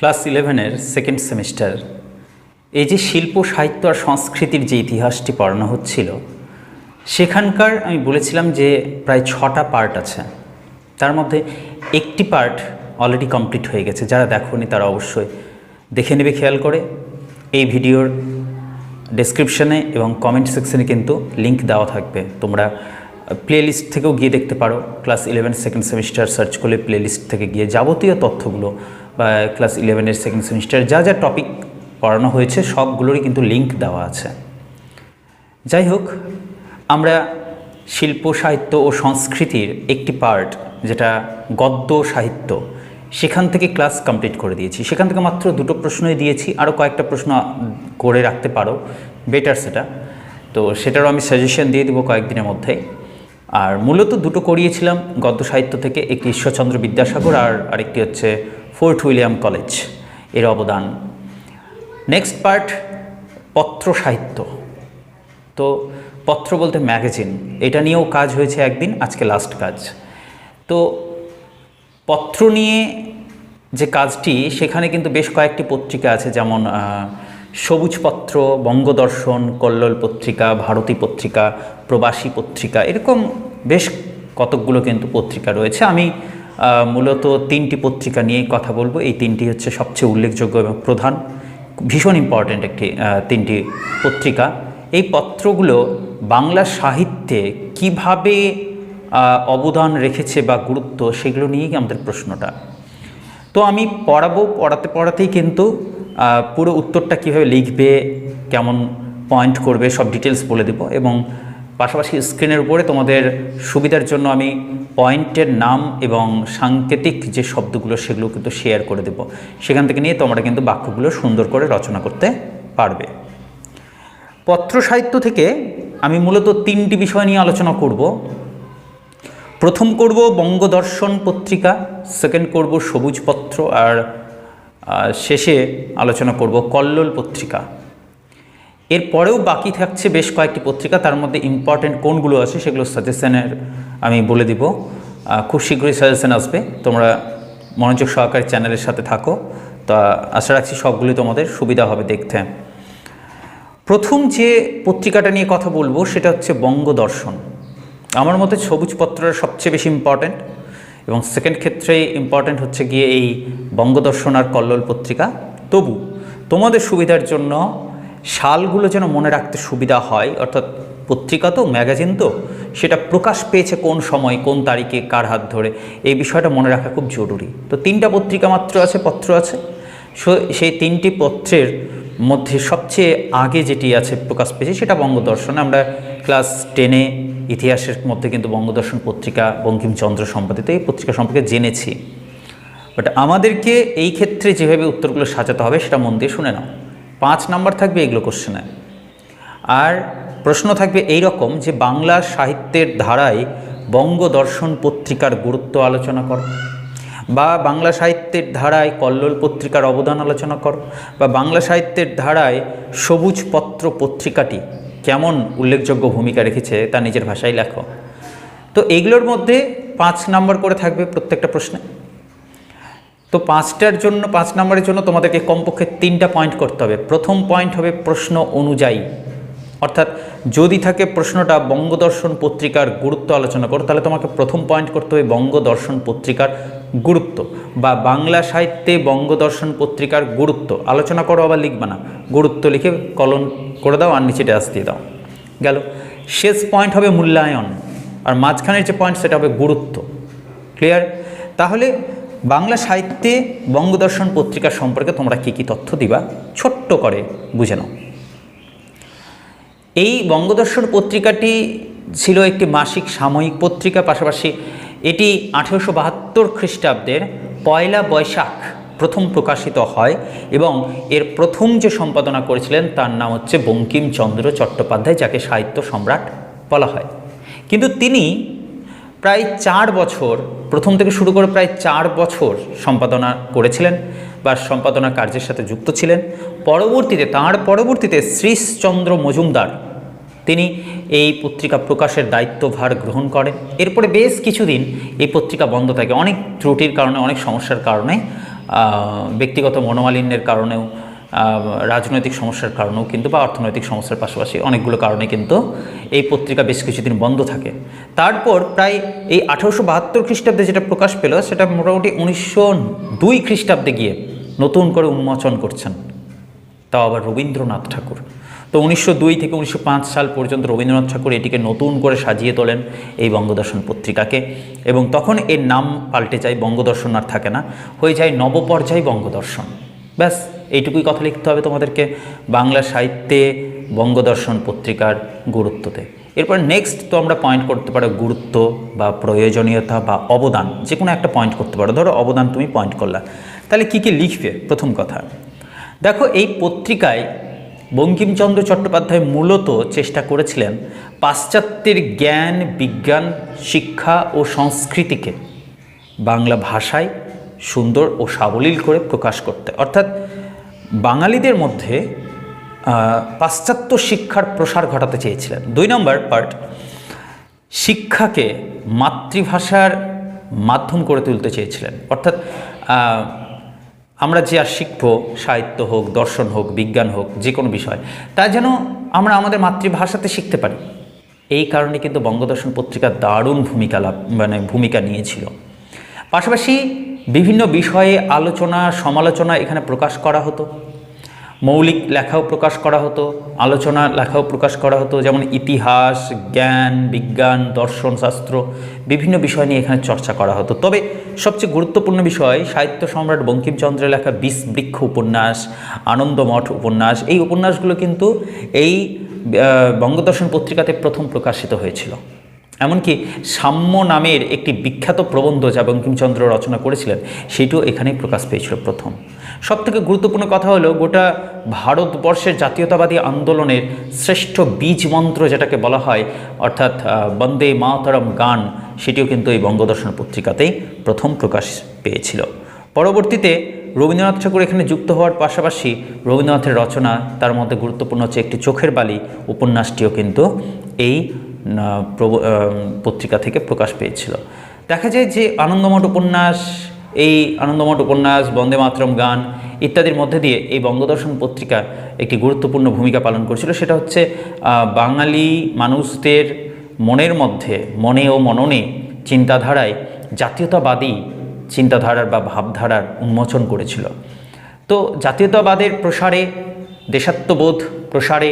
Class ইলেভেনের second semester. এই যে শিল্প, সাহিত্য আর সংস্কৃতির যে ইতিহাসটি পড়ানো হচ্ছিল, সেখানকার আমি বলেছিলাম যে প্রায় ছটা পার্ট আছে। তার মধ্যে একটি পার্ট অলরেডি কমপ্লিট হয়ে গেছে। যারা দেখোনি তারা অবশ্যই দেখে নেবে, খেয়াল করে। এই ভিডিওর ডেসক্রিপশনে এবং কমেন্ট সেকশনে কিন্তু লিংক দেওয়া থাকবে। তোমরা প্লে লিস্ট থেকেও গিয়ে দেখতে পারো। Class eleven, second semester search করলে প্লে লিস্ট থেকে গিয়ে যাবতীয় তথ্যগুলো বা ক্লাস ইলেভেনের সেকেন্ড সেমিস্টার, যা যা টপিক পড়ানো হয়েছে, সবগুলোরই কিন্তু লিঙ্ক দেওয়া আছে। যাই হোক, আমরা শিল্প, সাহিত্য ও সংস্কৃতির একটি পার্ট যেটা গদ্য, সাহিত্য, সেখান থেকে ক্লাস কমপ্লিট করে দিয়েছি। সেখান থেকে মাত্র দুটো প্রশ্নই দিয়েছি আরও কয়েকটা প্রশ্ন করে রাখতে পারো বেটার সেটা। তো সেটারও আমি সাজেশন দিয়ে দেবো কয়েকদিনের মধ্যে। আর মূলত দুটো করিয়েছিলাম, গদ্য, সাহিত্য থেকে, একটি ঈশ্বরচন্দ্র বিদ্যাসাগর আর আরেকটি হচ্ছে ফোর্ট উইলিয়াম কলেজের অবদান। নেক্সট পার্ট পত্র সাহিত্য। তো পত্র বলতে ম্যাগাজিন এটা নিয়েও কাজ হয়েছে একদিন আজকে লাস্ট কাজ। তো পত্র নিয়ে যে কাজটি সেখানে কিন্তু বেশ কয়েকটি পত্রিকা আছে যেমন আহ, সবুজ পত্র বঙ্গদর্শন কল্লোল পত্রিকা ভারতী পত্রিকা প্রবাসী পত্রিকা এরকম বেশ কতকগুলো কিন্তু পত্রিকা রয়েছে। আমি মূলত তিনটি পত্রিকা নিয়েই কথা বলব। এই তিনটি হচ্ছে সবচেয়ে উল্লেখযোগ্য এবং প্রধান, ভীষণ ইম্পর্ট্যান্ট একটি তিনটি পত্রিকা। এই পত্রগুলো বাংলা সাহিত্যে কীভাবে অবদান রেখেছে বা গুরুত্ব, সেগুলো নিয়েই আমাদের প্রশ্নটা। তো আমি পড়াবো, পড়াতে পড়াতেই কিন্তু পুরো উত্তরটা কীভাবে লিখবে, কেমন পয়েন্ট করবে, সব ডিটেলস বলে দেবো এবং পাশাপাশি স্ক্রিনের উপরে তোমাদের সুবিধার জন্য আমি পয়েন্টের নাম এবং সাংকেতিক যে শব্দগুলো, সেগুলো কিন্তু শেয়ার করে দেবো। সেখান থেকে নিয়ে তোমরা কিন্তু বাক্যগুলো সুন্দর করে রচনা করতে পারবে। পত্র সাহিত্য থেকে আমি মূলত তিনটি বিষয় নিয়ে আলোচনা করব। প্রথম করব বঙ্গদর্শন পত্রিকা সেকেন্ড করব সবুজ পত্র, আর শেষে আলোচনা করব কল্লোল পত্রিকা। এরপরেও বাকি থাকছে বেশ কয়েকটি পত্রিকা, তার মধ্যে ইম্পর্টেন্ট কোনগুলো আছে সেগুলো সাজেশনের আমি বলে দিব। খুব শীঘ্রই সাজেশন আসবে। তোমরা মনোযোগ সহকারী চ্যানেলের সাথে থাকো। তা আশা রাখছি সবগুলি তোমাদের সুবিধা হবে দেখতে। প্রথম যে পত্রিকাটা নিয়ে কথা বলব সেটা হচ্ছে বঙ্গদর্শন। আমার মতে সবুজ পত্রটা সবচেয়ে বেশি ইম্পর্ট্যান্ট এবং সেকেন্ড ক্ষেত্রে ইম্পর্ট্যান্ট হচ্ছে গিয়ে এই বঙ্গদর্শন আর কল্লোল পত্রিকা। তবু তোমাদের সুবিধার জন্য সালগুলো যেন মনে রাখতে সুবিধা হয়, অর্থাৎ পত্রিকা তো, ম্যাগাজিন তো, সেটা প্রকাশ পেয়েছে কোন সময়, কোন তারিখে, কার হাত ধরে, এই বিষয়টা মনে রাখা খুব জরুরি। তো তিনটা পত্রিকা মাত্র আছে, পত্র আছে। সেই তিনটি পত্রের মধ্যে সবচেয়ে আগে যেটি আছে প্রকাশ পেয়েছে, সেটা বঙ্গদর্শন। আমরা ক্লাস টেনে ইতিহাসের মধ্যে কিন্তু বঙ্গদর্শন পত্রিকা, বঙ্কিমচন্দ্র সম্পাদিত, এই পত্রিকা সম্পর্কে জেনেছি। বাট আমাদেরকে এই ক্ষেত্রে যেভাবে উত্তরগুলো সাজাতে হবে, সেটা মন দিয়ে শুনে নাও। পাঁচ নাম্বার থাকবে এগুলো কোশ্চেনে। আর প্রশ্ন থাকবে এই রকম যে বাংলা সাহিত্যের ধারায় বঙ্গদর্শন পত্রিকার গুরুত্ব আলোচনা করো, বা বাংলা সাহিত্যের ধারায় কল্লোল পত্রিকার অবদান আলোচনা করো, বা বাংলা সাহিত্যের ধারায় সবুজ পত্র পত্রিকাটি কেমন উল্লেখযোগ্য ভূমিকা রেখেছে তা নিজের ভাষায় লেখো। তো এগুলোর মধ্যে পাঁচ নাম্বার করে থাকবে প্রত্যেকটা প্রশ্নে। তো পাঁচটার জন্য, পাঁচ নম্বরের জন্য তোমাদেরকে কমপক্ষে তিনটা পয়েন্ট করতে হবে। প্রথম পয়েন্ট হবে প্রশ্ন অনুযায়ী। অর্থাৎ যদি থাকে প্রশ্নটা বঙ্গদর্শন পত্রিকার গুরুত্ব আলোচনা করো, তাহলে তোমাকে প্রথম পয়েন্ট করতে হবে বঙ্গদর্শন পত্রিকার গুরুত্ব বা বাংলা সাহিত্যে বঙ্গদর্শন পত্রিকার গুরুত্ব। আলোচনা করো, আবার লিখবে না। গুরুত্ব লিখে কলন করে দাও আর নিচে ড্যাশ দিয়ে দাও। গেল। শেষ পয়েন্ট হবে মূল্যায়ন। আর মাঝখানের যে পয়েন্ট সেটা হবে গুরুত্ব। ক্লিয়ার তাহলে বাংলা সাহিত্যে বঙ্গদর্শন পত্রিকা সম্পর্কে তোমরা কী কী তথ্য দিবা, ছোট্ট করে বুঝে নাও। এই বঙ্গদর্শন পত্রিকাটি ছিল একটি মাসিক সাময়িক পত্রিকা, পাশাপাশি এটি আঠেরোশো বাহাত্তর খ্রিস্টাব্দের পয়লা বৈশাখ প্রথম প্রকাশিত হয় এবং এর প্রথম যে সম্পাদনা করেছিলেন তার নাম হচ্ছে বঙ্কিমচন্দ্র চট্টোপাধ্যায়, যাকে সাহিত্য সম্রাট বলা হয়। কিন্তু তিনি প্রায় চার বছর, প্রথম থেকে শুরু করে প্রায় চার বছর সম্পাদনা করেছিলেন বা সম্পাদনা কার্যের সাথে যুক্ত ছিলেন। পরবর্তীতে, তাঁর পরবর্তীতে শ্রীশচন্দ্র মজুমদার, তিনি এই পত্রিকা প্রকাশের দায়িত্বভার গ্রহণ করেন। এরপরে বেশ কিছুদিন এই পত্রিকা বন্ধ থাকে। অনেক ত্রুটির কারণে, অনেক সমস্যার কারণে ব্যক্তিগত মনোমালিন্যের কারণেও রাজনৈতিক সমস্যার কারণেও কিন্তু বা অর্থনৈতিক সমস্যার পাশাপাশি অনেকগুলো কারণে কিন্তু এই পত্রিকা বেশ কিছুদিন বন্ধ থাকে। তারপর প্রায় এই আঠারোশো বাহাত্তর খ্রিস্টাব্দে যেটা প্রকাশ পেল, সেটা মোটামুটি উনিশশো দুই খ্রিস্টাব্দে গিয়ে নতুন করে উন্মোচন করছেন। তাও আবার রবীন্দ্রনাথ ঠাকুর। তো উনিশশো দুই থেকে উনিশশো পাঁচ সাল পর্যন্ত রবীন্দ্রনাথ ঠাকুর এটিকে নতুন করে সাজিয়ে তোলেন এই বঙ্গদর্শন পত্রিকাকে। এবং তখন এর নাম পাল্টে যায় বঙ্গদর্শন আর থাকে না, হয়ে যায় নবপর্যায় বঙ্গদর্শন। ব্যাস এইটুকুই কথা লিখতে হবে তোমাদেরকে বাংলা সাহিত্যে বঙ্গদর্শন পত্রিকার গুরুত্বতে। এরপর নেক্সট তো আমরা পয়েন্ট করতে পারো গুরুত্ব বা প্রয়োজনীয়তা বা অবদান, যে কোনো একটা পয়েন্ট করতে পারো। ধরো অবদান তুমি পয়েন্ট করলা। তাহলে কি কি লিখবে? প্রথম কথা, দেখো এই পত্রিকায় বঙ্কিমচন্দ্র চট্টোপাধ্যায় মূলত চেষ্টা করেছিলেন পাশ্চাত্যের জ্ঞান, বিজ্ঞান, শিক্ষা ও সংস্কৃতিকে বাংলা ভাষায় সুন্দর ও সাবলীল করে প্রকাশ করতে। অর্থাৎ বাঙালিদের মধ্যে পাশ্চাত্য শিক্ষার প্রসার ঘটাতে চেয়েছিলেন। দুই নম্বর পার্ট শিক্ষাকে মাতৃভাষার মাধ্যম করে তুলতে চেয়েছিলেন। অর্থাৎ আমরা যে আর শিখব, সাহিত্য হোক, দর্শন হোক, বিজ্ঞান হোক, যে কোনো বিষয়, তা যেন আমরা আমাদের মাতৃভাষাতে শিখতে পারি। এই কারণে কিন্তু বঙ্গদর্শন পত্রিকা দারুণ ভূমিকা লাভ মানে ভূমিকা নিয়েছিল। পাশাপাশি বিভিন্ন বিষয়ে আলোচনা, সমালোচনা এখানে প্রকাশ করা হতো। মৌলিক লেখাও প্রকাশ করা হতো, আলোচনা লেখাও প্রকাশ করা হতো, যেমন ইতিহাস, জ্ঞান, বিজ্ঞান, দর্শন, শাস্ত্র, বিভিন্ন বিষয় নিয়ে এখানে চর্চা করা হতো। তবে সবচেয়ে গুরুত্বপূর্ণ বিষয় সাহিত্য সম্রাট বঙ্কিমচন্দ্রের লেখা বিষ বৃক্ষ উপন্যাস, আনন্দমঠ উপন্যাস, এই উপন্যাসগুলো কিন্তু এই বঙ্গদর্শন পত্রিকাতে প্রথম প্রকাশিত হয়েছিল। এমনকি সাম্য নামের একটি বিখ্যাত প্রবন্ধ যা বঙ্কিমচন্দ্র রচনা করেছিলেন, সেটিও এখানেই প্রকাশ পেয়েছিল প্রথম। সবথেকে গুরুত্বপূর্ণ কথা হলো, গোটা ভারতবর্ষের জাতীয়তাবাদী আন্দোলনের শ্রেষ্ঠ বীজ মন্ত্র যেটাকে বলা হয়, অর্থাৎ বন্দে মাতরম গান, সেটিও কিন্তু এই বঙ্গদর্শন পত্রিকাতেই প্রথম প্রকাশ পেয়েছিল। পরবর্তীতে রবীন্দ্রনাথ ঠাকুর এখানে যুক্ত হওয়ার পাশাপাশি রবীন্দ্রনাথের রচনা, তার মধ্যে গুরুত্বপূর্ণ হচ্ছে একটি চোখের বালি উপন্যাসটিও কিন্তু এই পত্রিকা থেকে প্রকাশ পেয়েছিল। দেখা যায় যে আনন্দমঠ উপন্যাস, এই আনন্দমঠ উপন্যাস, বন্দে মাতরম গান ইত্যাদির মধ্যে দিয়ে এই বঙ্গদর্শন পত্রিকা একটি গুরুত্বপূর্ণ ভূমিকা পালন করেছিল। সেটা হচ্ছে বাঙালি মানুষদের মনের মধ্যে, মনে ও মননে চিন্তাধারায় জাতীয়তাবাদী চিন্তাধারার বা ভাবধারার উন্মোচন করেছিল। তো জাতীয়তাবাদের প্রসারে, দেশাত্মবোধ প্রসারে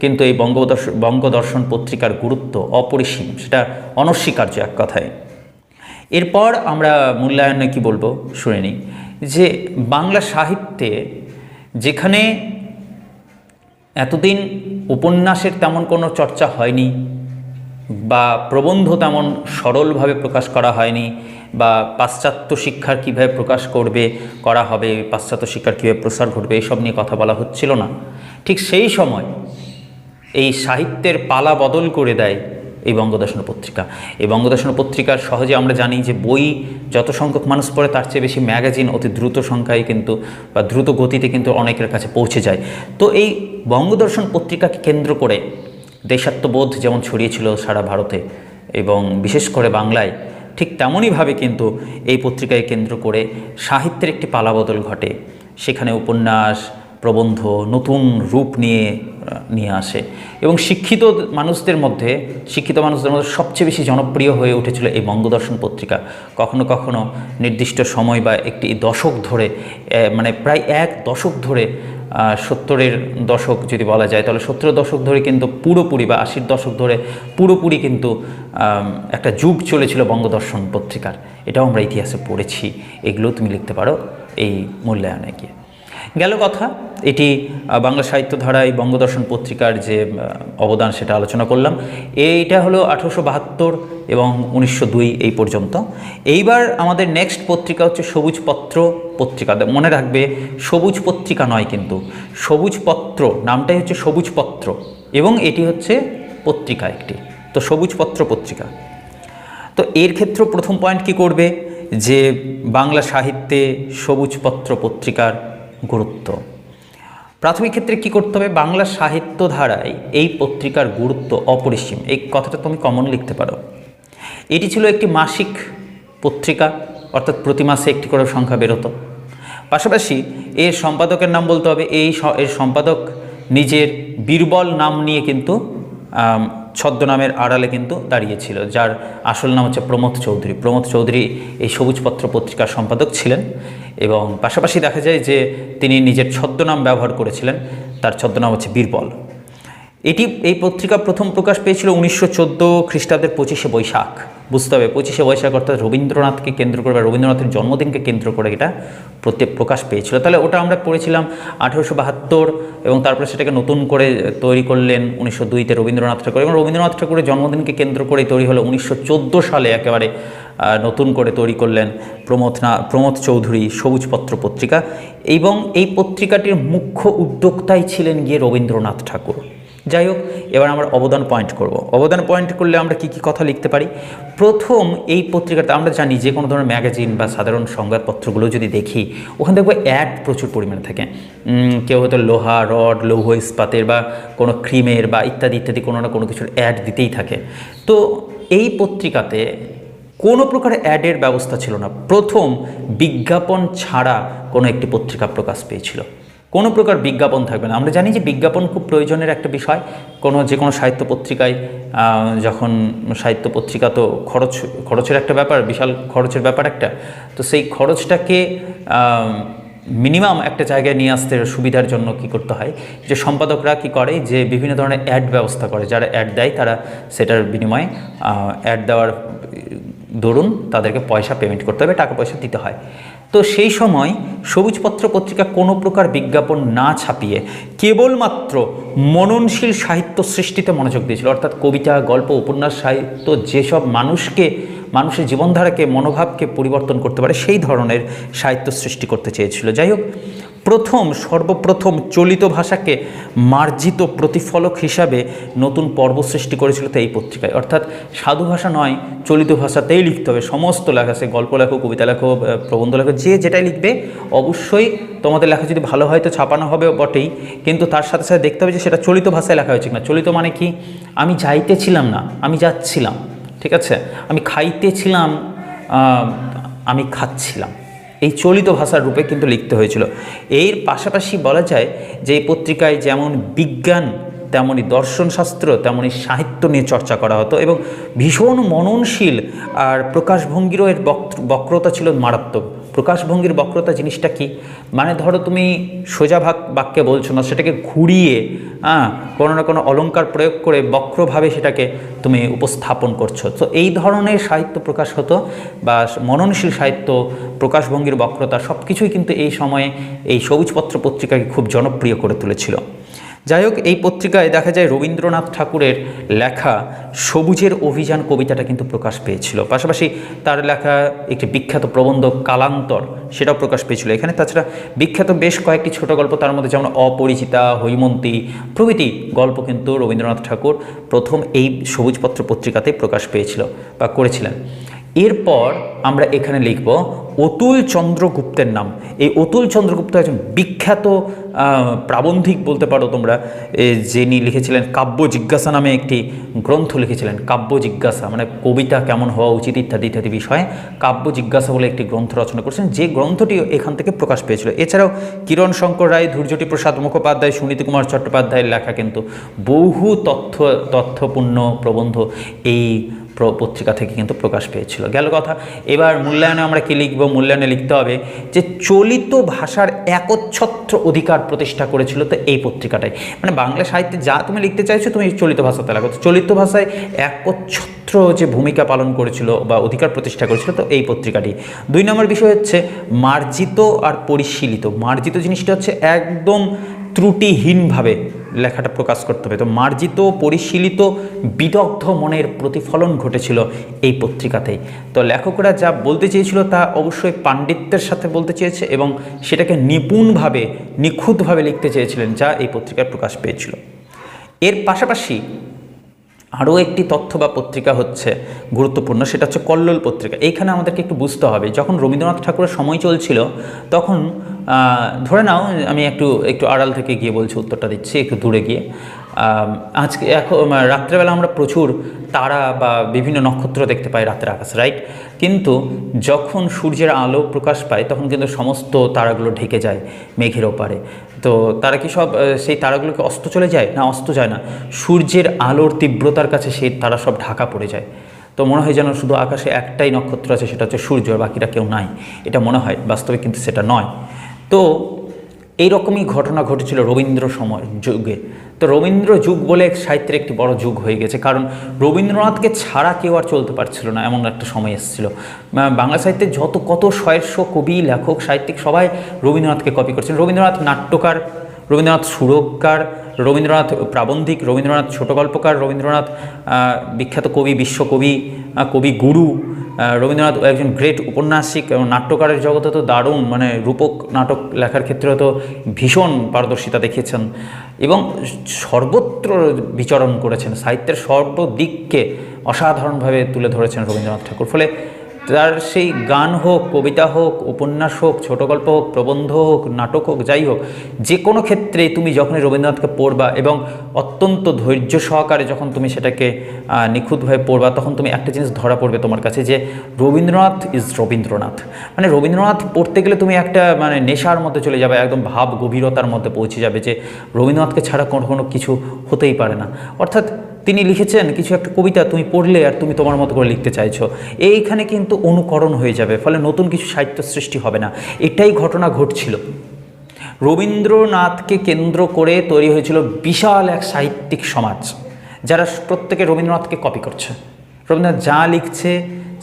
কিন্তু এই বঙ্গদর্শন বঙ্গদর্শন পত্রিকার গুরুত্ব অপরিসীম, সেটা অনস্বীকার্য এক কথায়। এরপর আমরা মূল্যায়নে কি বলব শুনে নিই, যে বাংলা সাহিত্যে যেখানে এতদিন উপন্যাসের তেমন কোনো চর্চা হয়নি বা প্রবন্ধ তেমন সরলভাবে প্রকাশ করা হয়নি বা পাশ্চাত্য শিক্ষার কীভাবে প্রকাশ করবে, করা হবে, পাশ্চাত্য শিক্ষার কীভাবে প্রসার ঘটবে, এসব নিয়ে কথা বলা হচ্ছিল না। ঠিক সেই সময় এই সাহিত্যের পালা বদল করে দেয় এই বঙ্গদর্শন পত্রিকা। এই বঙ্গদর্শন পত্রিকার সহজে আমরা জানি যে বই যত সংখ্যক মানুষ পড়ে, তার চেয়ে বেশি ম্যাগাজিন অতি দ্রুত সংখ্যায় কিন্তু বা দ্রুত গতিতে কিন্তু অনেকের কাছে পৌঁছে যায়। তো এই বঙ্গদর্শন পত্রিকাকে কেন্দ্র করে দেশাত্মবোধ যেমন ছড়িয়েছিল সারা ভারতে এবং বিশেষ করে বাংলায়, ঠিক তেমনইভাবে কিন্তু এই পত্রিকায় কেন্দ্র করে সাহিত্যের একটি পালাবদল ঘটে। সেখানে উপন্যাস, প্রবন্ধ, নতুন রূপ নিয়ে নিয়ে আসে। এবং শিক্ষিত মানুষদের মধ্যে, শিক্ষিত মানুষদের মধ্যে সবচেয়ে বেশি জনপ্রিয় হয়ে উঠেছিল এই বঙ্গদর্শন পত্রিকা। কখনো কখনো নির্দিষ্ট সময় বা একটি দশক ধরে মানে প্রায় এক দশক ধরে সত্তরের দশক যদি বলা যায়, তাহলে সত্তরের দশক ধরে কিন্তু পুরোপুরি বা আশির দশক ধরে পুরোপুরি কিন্তু একটা যুগ চলেছিল বঙ্গদর্শন পত্রিকার। এটাও আমরা ইতিহাসে পড়েছি। এগুলো তুমি লিখতে পারো এই মূল্যায়নে গিয়ে। গেল কথা। এটি বাংলা সাহিত্য ধারায় বঙ্গদর্শন পত্রিকার যে অবদান সেটা আলোচনা করলাম। এইটা হলো আঠেরোশো বাহাত্তর এবং উনিশশো দুই এই পর্যন্ত। এইবার আমাদের নেক্সট পত্রিকা হচ্ছে সবুজ পত্র পত্রিকা। মনে রাখবে, সবুজ পত্রিকা নয় কিন্তু, সবুজ পত্র, নামটাই হচ্ছে সবুজ পত্র এবং এটি হচ্ছে পত্রিকা একটি। তো সবুজ পত্র পত্রিকা। তো এর ক্ষেত্রে প্রথম পয়েন্ট কি করবে? যে বাংলা সাহিত্যে সবুজপত্র পত্রিকার গুরুত্ব। প্রাথমিক ক্ষেত্রে কি করতে হবে? বাংলা সাহিত্য ধারায় এই পত্রিকার গুরুত্ব অপরিসীম। এই কথাটা তুমি কমন লিখতে পারো। এটি ছিল একটি মাসিক পত্রিকা, অর্থাৎ প্রতি মাসে একটি করে সংখ্যা বেরোতো। পাশাপাশি এর সম্পাদকের নাম বলতে হবে। এই এর সম্পাদক নিজের বীরবল নাম নিয়ে কিন্তু ছদ্মনামের আড়ালে কিন্তু দাঁড়িয়েছিল, যার আসল নাম হচ্ছে প্রমোদ চৌধুরী। প্রমোদ চৌধুরী এই সবুজপত্র পত্রিকার সম্পাদক ছিলেন এবং পাশাপাশি দেখা যায় যে তিনি নিজের ছদ্মনাম ব্যবহার করেছিলেন, তার ছদ্মনাম হচ্ছে বীরবল। এটি, এই পত্রিকা প্রথম প্রকাশ পেয়েছিল উনিশশো চোদ্দ খ্রিস্টাব্দের পঁচিশে বৈশাখ। বুঝতে হবে। পঁচিশে বৈশাখ অর্থাৎ রবীন্দ্রনাথকে কেন্দ্র করে বা রবীন্দ্রনাথের জন্মদিনকে কেন্দ্র করে এটা প্রত্যেক প্রকাশ পেয়েছিল। তাহলে ওটা আমরা পড়েছিলাম আঠেরোশো বাহাত্তর এবং তারপরে সেটাকে নতুন করে তৈরি করলেন উনিশশো দুইতে রবীন্দ্রনাথ ঠাকুর এবং রবীন্দ্রনাথ ঠাকুরের জন্মদিনকে কেন্দ্র করে তৈরি হলো উনিশশো চোদ্দ সালে একেবারে নতুন করে তৈরি করলেন প্রমোদ না প্রমোদ চৌধুরী সবুজপত্র পত্রিকা এবং এই পত্রিকাটির মুখ্য উদ্যোক্তাই ছিলেন গিয়ে রবীন্দ্রনাথ ঠাকুর। যাই হোক, এবার আমরা অবদান পয়েন্ট করব। অবদান পয়েন্ট করলে আমরা কি কি কথা লিখতে পারি? প্রথম এই পত্রিকাতে আমরা জানি যে কোনো ধরনের ম্যাগাজিন বা সাধারণ সংবাদপত্রগুলো যদি দেখি, ওখানে দেখব অ্যাড প্রচুর পরিমাণে থাকে। কেউ হয়তো লোহা, রড, লৌহ ইস্পাতের বা কোনো ক্রিমের বা ইত্যাদি ইত্যাদি কোনো না কোনো কিছুর অ্যাড দিতেই থাকে। তো এই পত্রিকাতে কোনো প্রকার অ্যাডের ব্যবস্থা ছিল না। প্রথম বিজ্ঞাপন ছাড়া কোনো একটি পত্রিকা প্রকাশ পেয়েছিল। কোনো প্রকার বিজ্ঞাপন থাকবে না। আমরা জানি যে বিজ্ঞাপন খুব প্রয়োজনের একটা বিষয়। কোনো যে কোনো সাহিত্য পত্রিকায় যখন সাহিত্য পত্রিকা তো খরচ, খরচের একটা ব্যাপার, বিশাল খরচের ব্যাপার একটা, তো সেই খরচটাকে মিনিমাম একটা জায়গায় নিয়ে আসতে সুবিধার জন্য কি করতে হয়? যে সম্পাদকরা কি করে? যে বিভিন্ন ধরনের অ্যাড ব্যবস্থা করে। যারা অ্যাড দেয়, তারা সেটার বিনিময়ে অ্যাড দেওয়ার, দরুন তাদেরকে পয়সা পেমেন্ট করতে হবে, টাকা পয়সা দিতে হয়। তো সেই সময় সবুজপত্র পত্রিকা কোনো প্রকার বিজ্ঞাপন না ছাপিয়ে কেবলমাত্র মননশীল সাহিত্য সৃষ্টিতে মনোযোগ দিয়েছিল। অর্থাৎ কবিতা, গল্প, উপন্যাস, সাহিত্য, যেসব মানুষকে, মানুষের জীবনধারাকে, মনোভাবকে পরিবর্তন করতে পারে, সেই ধরনের সাহিত্য সৃষ্টি করতে চেয়েছিল। যাই হোক প্রথম, সর্বপ্রথম চলিত ভাষাকে মার্জিত প্রতিফলক হিসাবে নতুন পর্ব সৃষ্টি করেছিল তো এই পত্রিকায়। অর্থাৎ সাধু ভাষা নয়, চলিত ভাষাতেই লিখতে হবে। সমস্ত লেখা সে গল্প লেখো, কবিতা লেখো প্রবন্ধ লেখো, যে যেটাই লিখবে, অবশ্যই তোমাদের লেখা যদি ভালো হয় তো ছাপানো হবে বটেই। কিন্তু তার সাথে সাথে দেখতে হবে যে সেটা চলিত ভাষায় লেখা হয়েছে কিনা। চলিত মানে কি? আমি যাইতেছিলাম না, আমি যাচ্ছিলাম, ঠিক আছে? আমি খাইতেছিলাম আমি খাচ্ছিলাম। এই চলিত ভাষার রূপে কিন্তু লিখতে হয়েছিল। এর পাশাপাশি বলা যায় যে পত্রিকায় যেমন বিজ্ঞান তেমনই দর্শনশাস্ত্র তেমনই সাহিত্য নিয়ে চর্চা করা হতো এবং ভীষণ মননশীল আর প্রকাশভঙ্গিরও এর বক্রতা ছিল মারাত্মক। প্রকাশভঙ্গির বক্রতা জিনিসটা কি? মানে ধরো তুমি সোজা ভাগ বাক্যে বলছো না, সেটাকে ঘুরিয়ে হ্যাঁ কোনো না কোনো অলঙ্কার প্রয়োগ করে বক্রভাবে সেটাকে তুমি উপস্থাপন করছ। তো এই ধরনের সাহিত্য প্রকাশ হতো বা মননশীল সাহিত্য, প্রকাশভঙ্গির বক্রতা সব কিছুই কিন্তু এই সময়ে এই সবুজপত্র পত্রিকাকে খুব জনপ্রিয় করে তুলেছিল। যাই হোক, এই পত্রিকায় দেখা যায় রবীন্দ্রনাথ ঠাকুরের লেখা সবুজের অভিযান কবিতাটা কিন্তু প্রকাশ পেয়েছিল। পাশাপাশি তার লেখা একটি বিখ্যাত প্রবন্ধ কালান্তর সেটাও প্রকাশ পেয়েছিল। এখানে তাছাড়া বিখ্যাত বেশ কয়েকটি ছোট গল্প, তার মধ্যে যেমন অপরিচিতা, হৈমন্তী প্রভৃতি গল্প কিন্তু রবীন্দ্রনাথ ঠাকুর প্রথম এই সবুজপত্র পত্রিকাতে প্রকাশ পেয়েছিল বা করেছিলেন। এরপর আমরা এখানে লিখব অতুল চন্দ্রগুপ্তের নাম। এই অতুল চন্দ্রগুপ্ত একজন বিখ্যাত প্রাবন্ধিক বলতে পারো তোমরা। যিনি লিখেছিলেন কাব্য জিজ্ঞাসা নামে একটি গ্রন্থ লিখেছিলেন, কাব্য জিজ্ঞাসা মানে কবিতা কেমন হওয়া উচিত ইত্যাদি ইত্যাদি বিষয়ে। কাব্য জিজ্ঞাসা বলে একটি গ্রন্থ রচনা করেছেন, যে গ্রন্থটি এখান থেকে প্রকাশ পেয়েছিল। এছাড়াও কিরণ শঙ্কর রায়, ধৈর্যটি প্রসাদ মুখোপাধ্যায়, সুনীতি কুমার চট্টোপাধ্যায়ের লেখা কিন্তু বহু তথ্য, তথ্যপূর্ণ প্রবন্ধ এই পত্রিকা থেকে কিন্তু প্রকাশ পেয়েছিল। গেল কথা, এবার মূল্যায়নে আমরা কি লিখব? মূল্যায়নে লিখতে হবে যে চলিত ভাষার একচ্ছত্র অধিকার প্রতিষ্ঠা করেছিল তো এই পত্রিকাটাই। মানে বাংলা সাহিত্যে যা তুমি লিখতে চাইছো, তুমি চলিত ভাষাতে তো চলিত ভাষায় একচ্ছত্র যে ভূমিকা পালন করেছিল বা অধিকার প্রতিষ্ঠা করেছিল তো এই পত্রিকাটি। দুই নম্বর বিষয় হচ্ছে মার্জিত আর পরিশীলিত। মার্জিত জিনিসটা হচ্ছে একদম ত্রুটিহীনভাবে লেখাটা প্রকাশ করতে হবে। তো মার্জিত, পরিশীলিত, বিদগ্ধ মনের প্রতিফলন ঘটেছিল এই পত্রিকাতে। তো লেখকরা যা বলতে চেয়েছিল তা অবশ্যই পাণ্ডিত্যের সাথে বলতে চেয়েছে এবং সেটাকে নিপুণভাবে, নিখুঁতভাবে লিখতে চেয়েছিলেন যা এই পত্রিকায় প্রকাশ পেয়েছিল। এর পাশাপাশি আরও একটি তথ্য বা পত্রিকা হচ্ছে গুরুত্বপূর্ণ, সেটা হচ্ছে কল্লোল পত্রিকা। এইখানে আমাদেরকে একটু বুঝতে হবে, যখন রবীন্দ্রনাথ ঠাকুরের সময় চলছিল, তখন ধরে নাও, আমি একটু একটু আড়াল থেকে গিয়ে বলছি উত্তরটা দিচ্ছি, একটু দূরে গিয়ে। আজকে এখন রাত্রেবেলা আমরা প্রচুর তারা বা বিভিন্ন নক্ষত্র দেখতে পাই রাতের আকাশ রাইট কিন্তু যখন সূর্যের আলো প্রকাশ পায়, তখন কিন্তু সমস্ত তারাগুলো ঢেকে যায় মেঘের ওপারে। তো তারা কি সব সেই তারাগুলোকে অস্ত চলে যায়? না, অস্ত যায় না। সূর্যের আলোর তীব্রতার কাছে সেই তারা সব ঢাকা পড়ে যায়। তো মনে হয় যেন শুধু আকাশে একটাই নক্ষত্র আছে, সেটা হচ্ছে সূর্য, আর বাকিরা কেউ নাই। এটা মনে হয়, বাস্তবে কিন্তু সেটা নয়। তো এই রকমই ঘটনা ঘটেছিল রবীন্দ্র সময় যুগে। তো রবীন্দ্র যুগ বলে সাহিত্যের একটি বড় যুগ হয়ে গেছে, কারণ রবীন্দ্রনাথকে ছাড়া কেউ আর চলতে পারছিল না, এমন একটা সময় এসেছিল। বাংলা সাহিত্যের যত কত শয়েরশ কবি, লেখক, সাহিত্যিক সবাই রবীন্দ্রনাথকে কপি করছেন। রবীন্দ্রনাথ নাট্যকার রবীন্দ্রনাথ সুরকার, রবীন্দ্রনাথ প্রাবন্ধিক, রবীন্দ্রনাথ ছোট গল্পকার রবীন্দ্রনাথ বিখ্যাত কবি, বিশ্বকবি কবি গুরু রবীন্দ্রনাথ একজন গ্রেট উপন্যাসিক এবং নাট্যকারের জগতে তো দারুণ মানে রূপক নাটক লেখার ক্ষেত্রে তো ভীষণ পারদর্শিতা দেখিয়েছেন এবং সর্বত্র বিচরণ করেছেন, সাহিত্যের সর্বদিককে অসাধারণভাবে তুলে ধরেছেন রবীন্দ্রনাথ ঠাকুর। ফলে তার সেই গান হোক, কবিতা হোক, উপন্যাস হোক ছোট গল্প হোক, প্রবন্ধ হোক, নাটক হোক, যাই হোক, যে কোনো ক্ষেত্রে তুমি যখনই রবীন্দ্রনাথকে পড়বা এবং অত্যন্ত ধৈর্য সহকারে যখন তুমি সেটাকে নিখুঁতভাবে পড়বা, তখন তুমি একটা জিনিস ধরা পড়বে তোমার কাছে যে রবীন্দ্রনাথ ইজ রবীন্দ্রনাথ। মানে রবীন্দ্রনাথ পড়তে গেলে তুমি একটা মানে নেশার মধ্যে চলে যাবে, একদম ভাব গভীরতার মধ্যে পৌঁছে যাবে যে রবীন্দ্রনাথকে ছাড়া কোনো কোনো কিছু হতেই পারে না। অর্থাৎ তিনি লিখেছেন, কিছু একটা কবিতা তুমি পড়লে আর তুমি তোমার মতো করে লিখতে চাইছো। এইখানে কিন্তু অনুকরণ হয়ে যাবে, ফলে নতুন কিছু সাহিত্য সৃষ্টি হবে না। এটাই ঘটনা ঘটছিল। রবীন্দ্রনাথকে কেন্দ্র করে তৈরি হয়েছিল বিশাল এক সাহিত্যিক সমাজ, যারা প্রত্যেকে রবীন্দ্রনাথকে কপি করছে। রবীন্দ্রনাথ যা লিখছে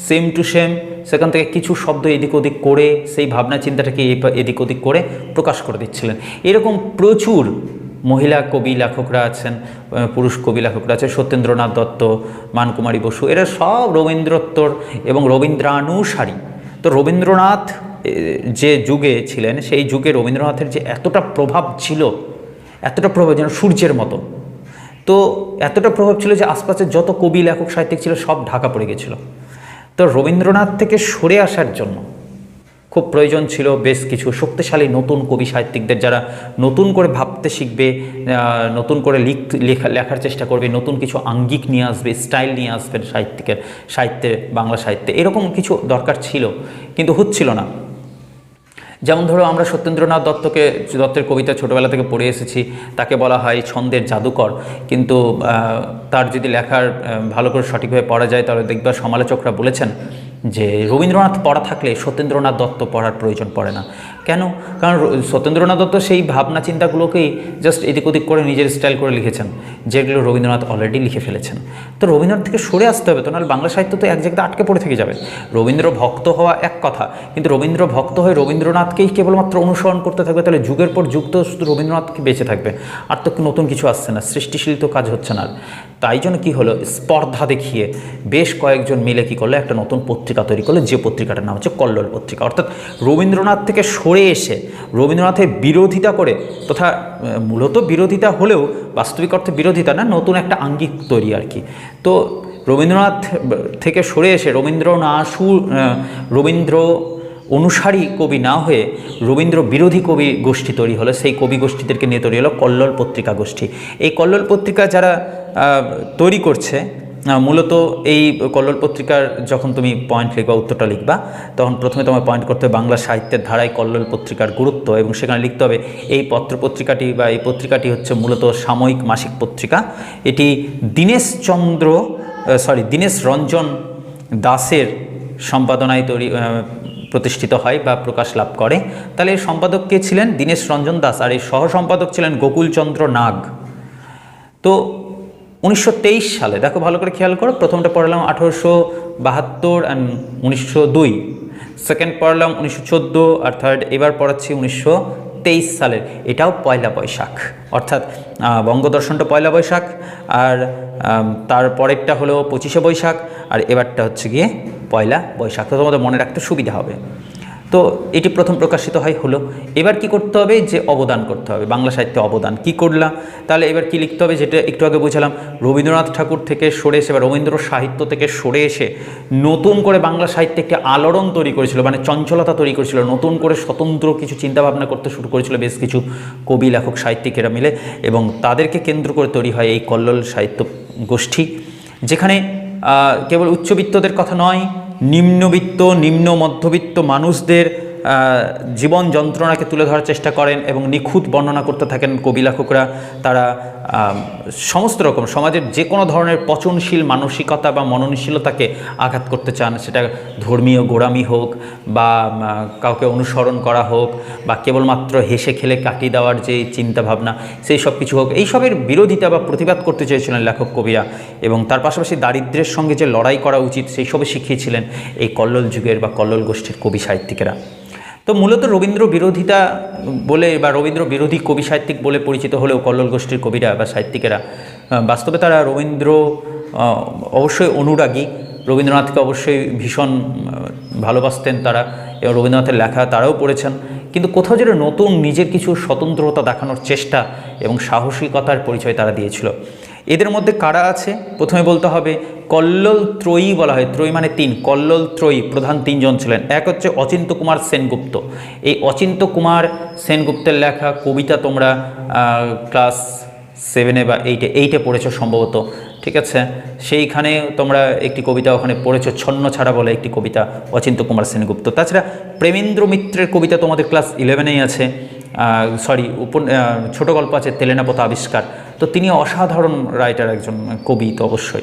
সেম টু সেম সেখান থেকে কিছু শব্দ এদিক ওদিক করে, সেই ভাবনা চিন্তাটাকে এদিক ওদিক করে প্রকাশ করে দিচ্ছিলেন। এরকম প্রচুর মহিলা কবি, লেখকরা আছেন পুরুষ কবি, লেখকরা আছেন, সত্যেন্দ্রনাথ দত্ত, মানকুমারী বসু, এরা সব রবীন্দ্রোত্তর এবং রবীন্দ্রানুসারী। তো রবীন্দ্রনাথ যে যুগে ছিলেন, সেই যুগে রবীন্দ্রনাথের যে এতটা প্রভাব ছিল, এতটা প্রভাব যেন সূর্যের মতো, তো এতটা প্রভাব ছিল যে আশপাশের যত কবি, লেখক, সাহিত্যিক ছিল, সব ঢাকা পড়ে গেছিল। তো রবীন্দ্রনাথ থেকে সরে আসার জন্য খুব প্রয়োজন ছিল বেশ কিছু শক্তিশালী নতুন কবি সাহিত্যিকদের যারা নতুন করে ভাবতে শিখবে নতুন করে লিখ, লেখা, লেখার চেষ্টা করবে, নতুন কিছু আঙ্গিক নিয়ে আসবে, স্টাইল নিয়ে আসবে সাহিত্যিকের, সাহিত্যে, বাংলা সাহিত্যে। এরকম কিছু দরকার ছিল, কিন্তু হচ্ছিল না। যেমন ধরো আমরা সত্যেন্দ্রনাথ দত্তকে, দত্তের কবিতা ছোটোবেলা থেকে পড়ে এসেছি, তাকে বলা হয় ছন্দের জাদুকর। কিন্তু তার যদি লেখার ভালো করে সঠিকভাবে পড়া যায়, তাহলে দেখবা সমালোচকরা বলেছেন যে রবীন্দ্রনাথ পড়া থাকলে সত্যেন্দ্রনাথ দত্ত পড়ার প্রয়োজন পড়ে না। কেন? কারণ সত্যেন্দ্রনাথ দত্ত সেই ভাবনা চিন্তাগুলোকেই জাস্ট এদিক ওদিক করে নিজের স্টাইল করে লিখেছেন, যেগুলো রবীন্দ্রনাথ অলরেডি লিখে ফেলেছেন। তো রবীন্দ্রনাথ থেকে সরে আসতে হবে, তো নাহলে বাংলা সাহিত্য তো এক জায়গাতে আটকে পড়ে থেকে যাবে। রবীন্দ্র ভক্ত হওয়া এক কথা, কিন্তু রবীন্দ্র ভক্ত হয়ে রবীন্দ্রনাথকেই কেবলমাত্র অনুসরণ করতে থাকবে, তাহলে যুগের পর যুগ তো শুধু রবীন্দ্রনাথকে বেঁচে থাকবে, আর তো নতুন কিছু আসছে না, সৃষ্টিশীল তো কাজ হচ্ছে না। তাই জন্য কী হলো? স্পর্ধা দেখিয়ে বেশ কয়েকজন মিলে কী করল? একটা নতুন পত্রিকা তৈরি করল যে পত্রিকাটার নাম হচ্ছে কল্লোল পত্রিকা। অর্থাৎ রবীন্দ্রনাথ থেকে সরে এসে রবীন্দ্রনাথের বিরোধিতা করে তথা মূলত বিরোধিতা হলেও বাস্তবিক অর্থে বিরোধিতা না নতুন একটা আঙ্গিক তৈরি আর কি। তো রবীন্দ্রনাথ থেকে সরে এসে রবীন্দ্র নাশু আহ, রবীন্দ্র অনুসারী কবি না হয়ে রবীন্দ্র বিরোধী কবি গোষ্ঠী তৈরি হলো সেই কবি গোষ্ঠীদেরকে নিয়ে তৈরি হলো কল্লোল পত্রিকা গোষ্ঠী। এই কল্লোল পত্রিকা যারা তৈরি করছে মূলত এই কল্লোল পত্রিকার যখন তুমি পয়েন্ট লিখবা, উত্তরটা লিখবা, তখন প্রথমে তোমার পয়েন্ট করতে হবে বাংলা সাহিত্যের ধারায় কল্লোল পত্রিকার গুরুত্ব এবং সেখানে লিখতে হবে এই পত্র পত্রিকাটি বা এই পত্রিকাটি হচ্ছে মূলত সাময়িক মাসিক পত্রিকা। এটি দীনেশচন্দ্র সরি দীনেশ রঞ্জন দাসের সম্পাদনায় তৈরি প্রতিষ্ঠিত হয় বা প্রকাশ লাভ করে। তাহলে এর সম্পাদক কে ছিলেন? দীনেশ রঞ্জন দাস। আর এই সহ সম্পাদক ছিলেন গোকুলচন্দ্র নাগ। তো উনিশশো তেইশ সালে, দেখো ভালো করে খেয়াল করো, প্রথমটা পড়লাম আঠেরোশো বাহাত্তর অ্যান্ড উনিশশো দুই। সেকেন্ড পড়লাম উনিশশো চোদ্দ, আর থার্ড এবার পড়াচ্ছি উনিশশো তেইশ সালের। এটাও পয়লা বৈশাখ। অর্থাৎ বঙ্গদর্শনটা পয়লা বৈশাখ, আর তার পরেরটা হলো পঁচিশে বৈশাখ, আর এবারটা হচ্ছে গিয়ে পয়লা বৈশাখ। তো তোমাদের মনে রাখতে সুবিধা হবে। তো এটি প্রথম প্রকাশিত হয় হলো। এবার কি করতে হবে? যে অবদান করতে হবে। বাংলা সাহিত্যে অবদান কি করলাম তাহলে এবার কি লিখতে হবে? যেটা একটু আগে বুঝালাম, রবীন্দ্রনাথ ঠাকুর থেকে সরে এসে বা রবীন্দ্র সাহিত্য থেকে সরে এসে নতুন করে বাংলা সাহিত্যে একটি আলোড়ন তৈরি করেছিল মানে চঞ্চলতা তৈরি করেছিল, নতুন করে স্বতন্ত্র কিছু চিন্তাভাবনা করতে শুরু করেছিল বেশ কিছু কবি, লেখক, সাহিত্যিকেরা মিলে এবং তাদেরকে কেন্দ্র করে তৈরি হয় এই কল্লোল সাহিত্য গোষ্ঠী, যেখানে কেবল উচ্চবিত্তদের কথা নয় নিম্নবিত্ত, নিম্ন মধ্যবিত্ত মানুষদের জীবন যন্ত্রণাকে তুলে ধরার চেষ্টা করেন এবং নিখুঁত বর্ণনা করতে থাকেন কবি লেখকরা। তারা সমস্ত রকম সমাজের যে কোনো ধরনের পচনশীল মানসিকতা বা মননশীলতাকে আঘাত করতে চান, সেটা ধর্মীয় গোড়ামি হোক বা কাউকে অনুসরণ করা হোক বা কেবলমাত্র হেসে খেলে কাটিয়ে দেওয়ার যে চিন্তা ভাবনা সেই সব কিছু হোক এইসবের বিরোধিতা বা প্রতিবাদ করতে চেয়েছিলেন লেখক কবিরা এবং তার পাশাপাশি দারিদ্র্যের সঙ্গে যে লড়াই করা উচিত, সেই সবে শিখিয়েছিলেন এই কল্লোল যুগের বা কল্লোল গোষ্ঠীর কবি সাহিত্যিকেরা। তো মূলত রবীন্দ্র বিরোধিতা বলে বা রবীন্দ্র বিরোধী কবি সাহিত্যিক বলে পরিচিত হলেও কল্লোল গোষ্ঠীর কবিরা বা সাহিত্যিকেরা বাস্তবে তারা রবীন্দ্র অবশ্যই অনুরাগী। রবীন্দ্রনাথকে অবশ্যই ভীষণ ভালোবাসতেন তারা। এবং রবীন্দ্রনাথের লেখা তারাও পড়েছেন। কিন্তু কোথাও যেন নতুন নিজের কিছু স্বতন্ত্রতা দেখানোর চেষ্টা এবং সাহসিকতার পরিচয় তারা দিয়েছিল। এদের মধ্যে কারা আছে? প্রথমে বলতে হবে কল্লোল ত্রয়ী বলা হয়। ত্রয়ী মানে তিন, কল্লোল ত্রয়ী প্রধান তিনজন ছিলেন। এক হচ্ছে অচিন্ত কুমার সেনগুপ্ত। এই অচিন্ত কুমার সেনগুপ্তের লেখা কবিতা তোমরা ক্লাস সেভেনে বা এইটে এইটে পড়েছো সম্ভবত, ঠিক আছে? সেইখানে তোমরা একটি কবিতা ওখানে পড়েছো, ছন্ন ছাড়া বলে একটি কবিতা, অচিন্ত কুমার সেনগুপ্ত। তাছাড়া প্রেমেন্দ্র মিত্রের কবিতা তোমাদের ক্লাস ইলেভেনেই আছে। সরি উপ ছোট গল্প আছে, তেলেনাপথ আবিষ্কার। তো তিনি অসাধারণ রাইটার একজন, কবি তো অবশ্যই।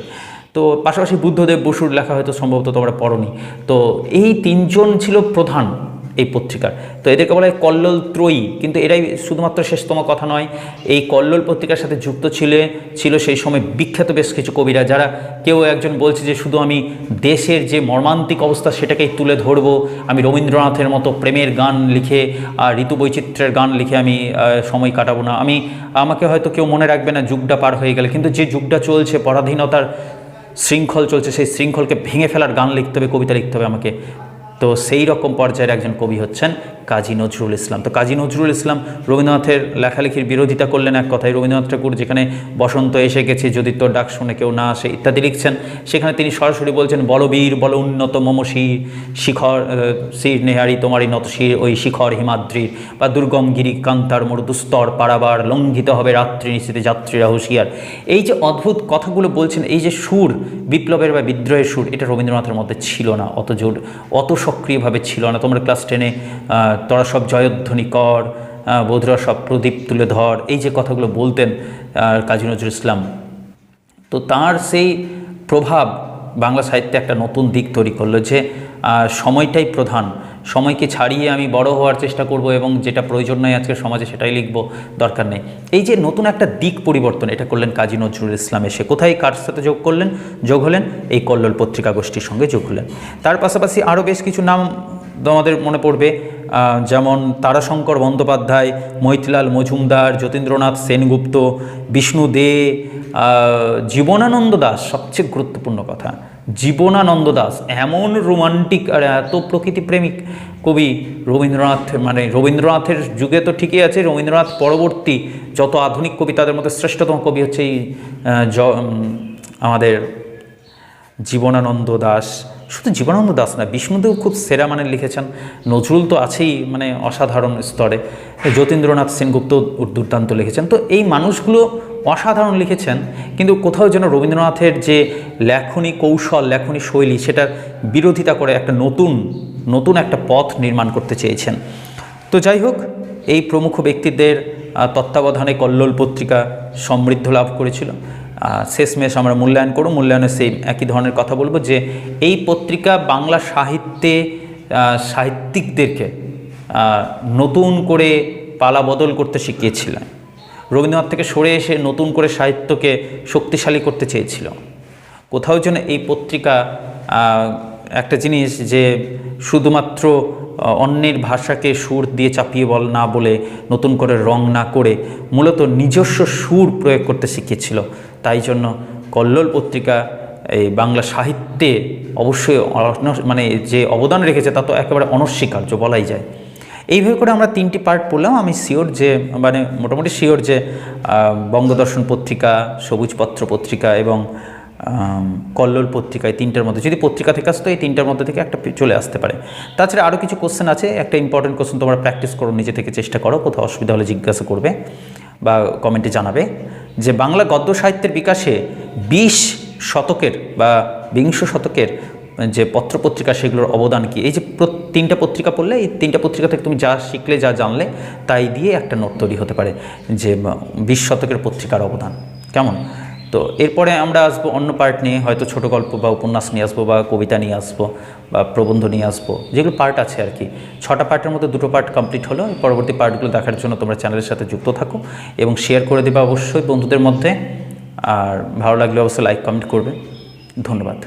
তো পাশাপাশি বুদ্ধদেব বসুর লেখা হয়তো সম্ভবত তোমরা পড়নি। তো এই তিনজন ছিল প্রধান। এই পত্রিকার। তো এদেরকে বলা হয় কল্লোল ত্রয়ী। কিন্তু এরাই শুধুমাত্র শেষতম কথা নয়, এই কল্লোল পত্রিকার সাথে যুক্ত ছিল ছিল সেই সময় বিখ্যাত বেশ কিছু কবিরা যারা কেউ একজন বলছে যে, শুধু আমি দেশের যে মর্মান্তিক অবস্থা সেটাকেই তুলে ধরবো, আমি রবীন্দ্রনাথের মতো প্রেমের গান লিখে আর ঋতু বৈচিত্র্যের গান লিখে আমি সময় কাটাবো না। আমি, আমাকে হয়তো কেউ মনে রাখবে না, যুগটা পার হয়ে গেলে। কিন্তু যে যুগটা চলছে, পরাধীনতার শৃঙ্খল চলছে, সেই শৃঙ্খলকে ভেঙে ফেলার গান লিখতে হবে, কবিতা লিখতে হবে আমাকে। তো সেই রকম পর্যায়ের একজন কবি হচ্ছেন কাজী নজরুল ইসলাম। তো কাজী নজরুল ইসলাম রবীন্দ্রনাথের লেখালেখির বিরোধিতা করলেন এক কথায়, রবীন্দ্রনাথ ঠাকুর যেখানে বসন্ত এসে গেছে, যদি তোর ডাক শুনে কেউ না আসে, ইত্যাদি লিখছেন। সেখানে তিনি সরাসরি বলছেন বলবীর বল উন্নত মম শির, শিখর শির নেহারি তোমারই নত শির, ওই শিখর হিমাদ্রির, বা দুর্গম গিরি কান্তার মোর দুস্তর পারাবার লঙ্ঘিত হবে রাত্রি নিশ্চিতে যাত্রীরা হুঁশিয়ার। এই যে অদ্ভুত কথাগুলো বলছেন, এই যে সুর, বিপ্লবের বা বিদ্রোহের সুর, এটা রবীন্দ্রনাথের মধ্যে ছিল না, অত জোর, অত সক্রিয়ভাবে ছিল না। তোমরা ক্লাস টেনে তোরা সব জয়ধ্বনি কর বধুরা সব প্রদীপ তুলে ধর, এই যে কথাগুলো বলতেন কাজী নজরুল ইসলাম। তো তার সেই প্রভাব বাংলা সাহিত্যে একটা নতুন দিক তৈরি করল যে সময়টাই প্রধান। সময়কে ছাড়িয়ে আমি বড় হওয়ার চেষ্টা করব এবং যেটা প্রয়োজন নয় আজকে সমাজে সেটাই লিখব, দরকার নেই। এই যে নতুন একটা দিক পরিবর্তন, এটা করলেন কাজী নজরুল ইসলাম এসে। কোথায় কার সাথে যোগ করলেন? যোগ হলেন এই কল্লোল পত্রিকা গোষ্ঠীর সঙ্গে যোগ হলেন। তার পাশাপাশি আরও বেশ কিছু নাম তোমাদের মনে পড়বে। যেমন তারাশঙ্কর বন্দ্যোপাধ্যায়, মৈথিলাল মজুমদার, যতীন্দ্রনাথ সেনগুপ্ত, বিষ্ণু দে জীবনানন্দ দাস, সবচেয়ে গুরুত্বপূর্ণ কথা, জীবনানন্দ দাস, এমন রোমান্টিক আর এত প্রকৃতিপ্রেমিক কবি রবীন্দ্রনাথ মানে রবীন্দ্রনাথের যুগে তো ঠিকই আছে, রবীন্দ্রনাথ পরবর্তী যত আধুনিক কবি তাদের মধ্যে শ্রেষ্ঠতম কবি হচ্ছে এই আমাদের জীবনানন্দ দাস। শুধু জীবনানন্দ দাস না বিষ্ণুদেব খুব সেরা মানের লিখেছেন। নজরুল তো আছেই মানে অসাধারণ স্তরে। যতীন্দ্রনাথ সেনগুপ্ত দুর্দান্ত লিখেছেন। তো এই মানুষগুলো অসাধারণ লিখেছেন, কিন্তু কোথাও যেন রবীন্দ্রনাথের যে লেখনী কৌশল, লেখনী শৈলী, সেটার বিরোধিতা করে একটা নতুন নতুন একটা পথ নির্মাণ করতে চেয়েছেন। তো যাই হোক, এই প্রমুখ ব্যক্তিদের তত্ত্বাবধানে কল্লোল পত্রিকা সমৃদ্ধ লাভ করেছিল। শেষমেশ আমরা মূল্যায়ন করব মূল্যায়নে সেই একই ধরনের কথা বলব যে এই পত্রিকা বাংলা সাহিত্যে সাহিত্যিকদেরকে নতুন করে পালা বদল করতে শিখিয়েছিলেন রবীন্দ্রনাথ থেকে সরে এসে নতুন করে সাহিত্যকে শক্তিশালী করতে চেয়েছিল। কোথাও যেন এই পত্রিকা একটা জিনিস যে শুধুমাত্র অন্যের ভাষাকে সুর দিয়ে চাপিয়ে বল না বলে নতুন করে রং না করে মূলত নিজস্ব সুর প্রয়োগ করতে শিখিয়েছিল। তাই জন্য কল্লোল পত্রিকা এই বাংলা সাহিত্যে অবশ্যই মানে যে অবদান রেখেছে তা তো একেবারে অনস্বীকার্য বলাই যায়। এইভাবে করে আমরা তিনটি পার্ট পড়লাম। আমি শিওর যে মানে মোটামুটি শিওর যে বঙ্গদর্শন পত্রিকা, সবুজপত্র পত্রিকা এবং কল্লোল পত্রিকায় তিনটার মধ্যে, যদি পত্রিকা থেকে আসতো, এই তিনটার মধ্যে থেকে একটা চলে আসতে পারে। তাছাড়া আরও কিছু কোশ্চেন আছে। একটা ইম্পর্টেন্ট কোশ্চেন তোমরা প্র্যাকটিস করো, নিজে থেকে চেষ্টা করো। কোথাও অসুবিধা হলে জিজ্ঞাসা করবে বা কমেন্টে জানাবে। যে বাংলা গদ্য সাহিত্যের বিকাশে বিশ শতকের বা বিংশ শতকের যে পত্রপত্রিকা সেগুলোর অবদান কি? এই যে তিনটা পত্রিকা পড়লে, এই তিনটা পত্রিকা থেকে তুমি যা শিখলে, যা জানলে, তাই দিয়ে একটা নোট তৈরি হতে পারে যে বিশ শতকের পত্রিকার অবদান। কেমন? তো এরপরে আমরা আসব অন্য পার্ট নিয়ে, হয়তো ছোট গল্প বা উপন্যাস নিয়ে আসব বা কবিতা নিয়ে আসব বা প্রবন্ধ নিয়ে আসব, যেগুলো পার্ট আছে আর কি। ছটা পার্টের মধ্যে দুটো পার্ট কমপ্লিট হলো পরবর্তী পার্টগুলো দেখার জন্য তোমরা চ্যানেলের সাথে যুক্ত থাকো এবং শেয়ার করে দেবে অবশ্যই বন্ধুদের মধ্যে। আর ভালো লাগলে অবশ্যই লাইক কমেন্ট করবে। ধন্যবাদ।